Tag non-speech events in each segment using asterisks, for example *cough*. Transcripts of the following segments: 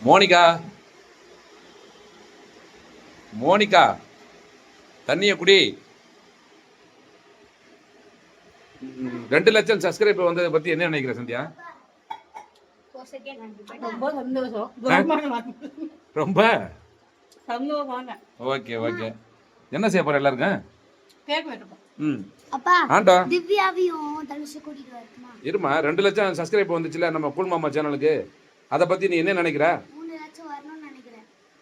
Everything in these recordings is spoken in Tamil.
மோனிகா. மோனிகா தண்ணிய குடி. ரெண்டு லட்சம் சப்ஸ்கிரைபர் வந்ததை பத்தி என்ன நினைக்கிற சந்தியா? ரொம்ப ஓகே ஓகே. என்ன செய்ய போற எல்லாருக்கும்? ம். ஆண்டா. இருமா ரெண்டு லட்சம் சப்ஸ்கிரைபர் வந்துச்சுல நம்ம கூல் மாமா சேனலுக்கு அதை பத்தி நீ என்ன நினைக்கிற?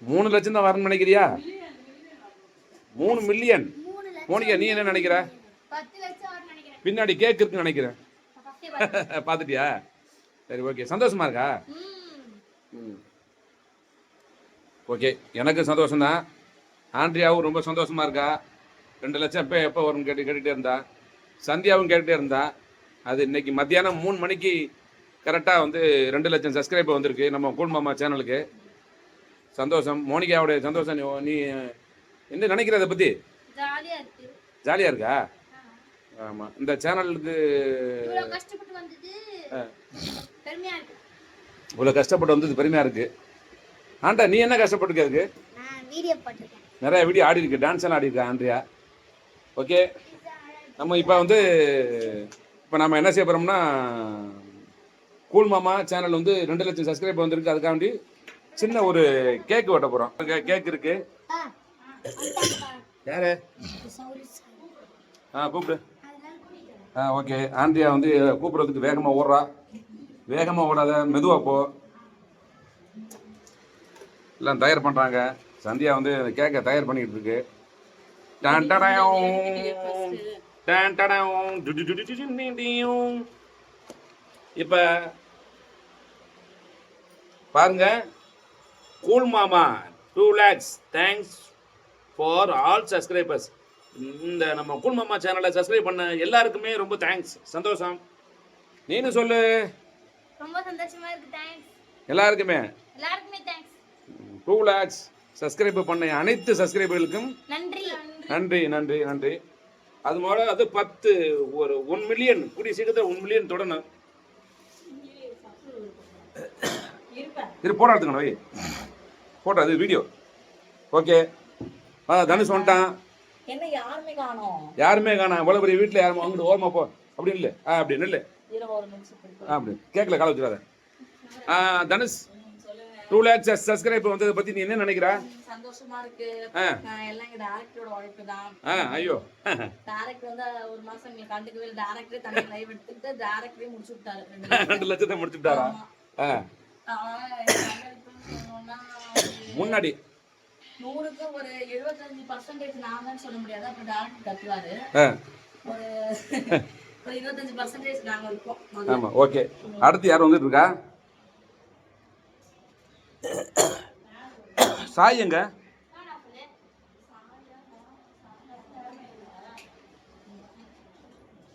மூணு லட்சம் தான் வரணும்னு நினைக்கிறியா? மூணு மில்லியன் மோனிகா நீ என்ன நினைக்கிற? பின்னாடி கேக் இருக்குன்னு நினைக்கிறேன் பார்த்துட்டியா சரி ஓகே சந்தோஷமா இருக்கா? ஓகே எனக்கு சந்தோஷம்தான் ஆண்ட்ரியாவும் ரொம்ப சந்தோஷமா இருக்கா? ரெண்டு லட்சம் எப்போ எப்போ வரும் கேட்டு கேட்டுகிட்டே இருந்தா? சந்தியாவும் கேட்டுகிட்டே இருந்தா? அது இன்னைக்கு மத்தியானம் மூணு மணிக்கு கரெக்டாக வந்து ரெண்டு லட்சம் சப்ஸ்கிரைபர் வந்திருக்கு. நம்ம கூல் மாமா சேனலுக்கு சந்தோஷம். மோனிகாவுடைய சந்தோஷம். நீ- என்ன நினைக்கிற அதை பற்றி ஜாலியா இருக்கு. ஜாலியாக இருக்கா? ஆமாம் இந்த சேனலுக்கு இருக்கு. இவ்வளோ கஷ்டப்பட்டு வந்தது பெருமையாக இருக்குது ஆண்டா நீ என்ன கஷ்டப்பட்டுருக்க அதுக்கு? நிறைய வீடியோ ஆடி இருக்கு. டான்ஸ் எல்லாம் ஆடி இருக்கா ஆண்ட்ரியா? ஓகே நம்ம இப்போ வந்து இப்போ நம்ம என்ன செய்ய போகிறோம்னா கூல் மாமா சேனல் வந்து ரெண்டு லட்சம் சப்ஸ்கிரைபர் வந்திருக்கு அதுக்காண்டி சின்ன ஒரு கேக் வெட்ட போகிறோம் கேக் இருக்கு யாரு ஆ கூப்பிடு ஆ ஓகே ஆண்ட்ரியா வந்து கூப்பிட்றதுக்கு வேகமாக ஓடுறா வேகமாக ஓடாத மெதுவாக போ எல்லாம் தயார் பண்ணுறாங்க சந்தியா வந்து அந்த கேக்கை தயார் பண்ணிக்கிட்டு இருக்கு டான் டடாயும், டான் டடாயும், டு டு டு டு டு டு டு டியும். இப்ப பாருங்க. கூல் மாமா two lakhs thanks for all subscribers இந்த நம்ம கூல் மாமா சேனலை சப்ஸ்கிரைப் பண்ண எல்லாருக்குமே ரொம்ப தேங்க்ஸ் சந்தோஷம். நீனு சொல்லு. ரொம்ப சந்தோஷமா இருக்கு தேங்க்ஸ் எல்லாருக்குமே. எல்லாருக்குமே தேங்க்ஸ் டூ லேக்ஸ் சப்ஸ்கிரைப் பண்ண அனைத்து சப்ஸ்கிரைபர்களுக்கும் நன்றி. நன்றி நன்றி நன்றி. அது போல அது பத்து ஒரு ஒன் மில்லியன் கூடிய சீக்கிரத்தில் ஒன் மில்லியன் தொடணும். இது போட்டோ எடுத்துக்கணும் வை. போட்டோ அது வீடியோ ஓகே ஆ தனுஷ் வந்துட்டான். என்ன யாருமே காணோம்? யாருமே காணோம். இவ்வளோ பெரிய வீட்டில் யாரும் அங்கிட்டு ஓரமா போ. அப்படி இல்லை. ஆ அப்படி நில்லு இருபது ஒரு நிமிஷத்துக்கு ஆ அப்படி. கேட்கல கால வச்சுக்காத. ஆ தனுஷ் டூ லேக்ஸ் சப்ஸ்கிரைப் வந்ததை பற்றி நீ என்ன நினைக்கிற? சந்தோஷமா இருக்கு. எல்லாம் எங்க டேரக்டரோட உழைப்பு தான். ஆ ஐயோ. டேரக்டர் வந்து ஒரு மாசம் நீங்க கண்டுக்கவே இல்லை. டேரக்டரே தனி லைவ் எடுத்துட்டு டேரக்டரே முடிச்சு விட்டாரு. *laughs* ரெண்டு லட்சத்தை முடிச்சுட்டாரா ஆ ஆனா, எங்க அண்ணனுக்குன்னு சொன்னோம்னா ஒரு முன்னாடி. நூறுக்கு ஒரு எழுபத்தஞ்சு பர்சன்டேஜ் நான் தான் சொல்ல முடியாது. அப்புறம் டேரக்டர் கத்துவாரு. ஆ. ஒரு ஒரு இருபத்தஞ்சு பர்சன்டேஜ் நாங்க இருக்கோம். முதல்ல. ஆமா ஓகே. அடுத்து யார் வந்துட்டு இருக்கா? சாய் எங்க?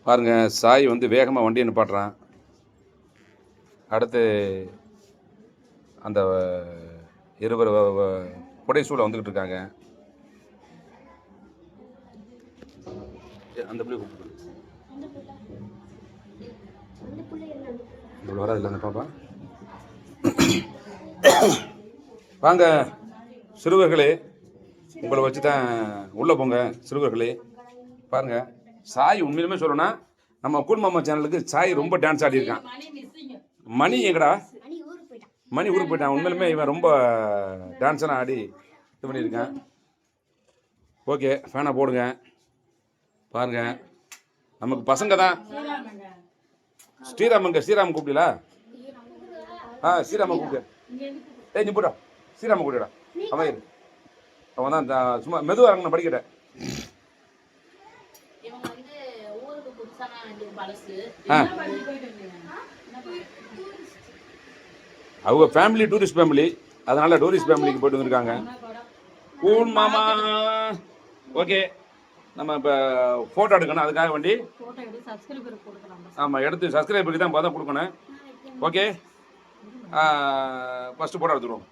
பாருங்க சாய் வந்து வேகமாக வண்டியை நிப்பாட்டுறான். அடுத்து அந்த இருவர் புடைசூழ வந்துக்கிட்டு இருக்காங்க. அந்த பிள்ளை இவ்வளோ வராது இல்லை அந்த பாப்பா? வாங்க சிறுவர்களே உங்களை வச்சு தான் உள்ளே போங்க சிறுவர்களே. பாருங்க சாய் உண்மையிலுமே சொல்லணும்னா நம்ம கூன்மாமா சேனலுக்கு சாய் ரொம்ப டான்ஸ் ஆடியிருக்கான். மணி எங்கடா? மணி ஊருக்கு போயிட்டான். உண்மையிலுமே இவன் ரொம்ப டான்ஸ் எல்லாம் ஆடி இது பண்ணியிருக்கான். ஓகே ஃபேனை போடுங்க. பாருங்க. நமக்கு பசங்க தான். ஸ்ரீராமங்க ஸ்ரீராம் கூப்பிடலா ஆ ஸ்ரீராம கூப்பிடு. ஏய் நீ போடா ஸ்ரீராம கூப்பிடா அவன் இரு. அவன் தான் சும்மா மெதுவாக இறங்கணும் படிக்கட்டேன் ஆ. என்ன படிச்சு போயிட்டு வந்தீங்க? அவங்க ஃபேமிலி டூரிஸ்ட் ஃபேமிலி அதனால டூரிஸ்ட் ஃபேமிலிக்கு போயிட்டு வந்திருக்காங்க. கூல் மாமா. ஓகே நம்ம இப்போ ஃபோட்டோ எடுக்கணும். அதுக்காக வேண்டி. ஆமாம் எடுத்து சப்ஸ்கிரைபருக்கு தான் பார்த்தா கொடுக்கணும். ஓகே ஃபஸ்ட்டு ஃபோட்டோ எடுத்துருவோம்.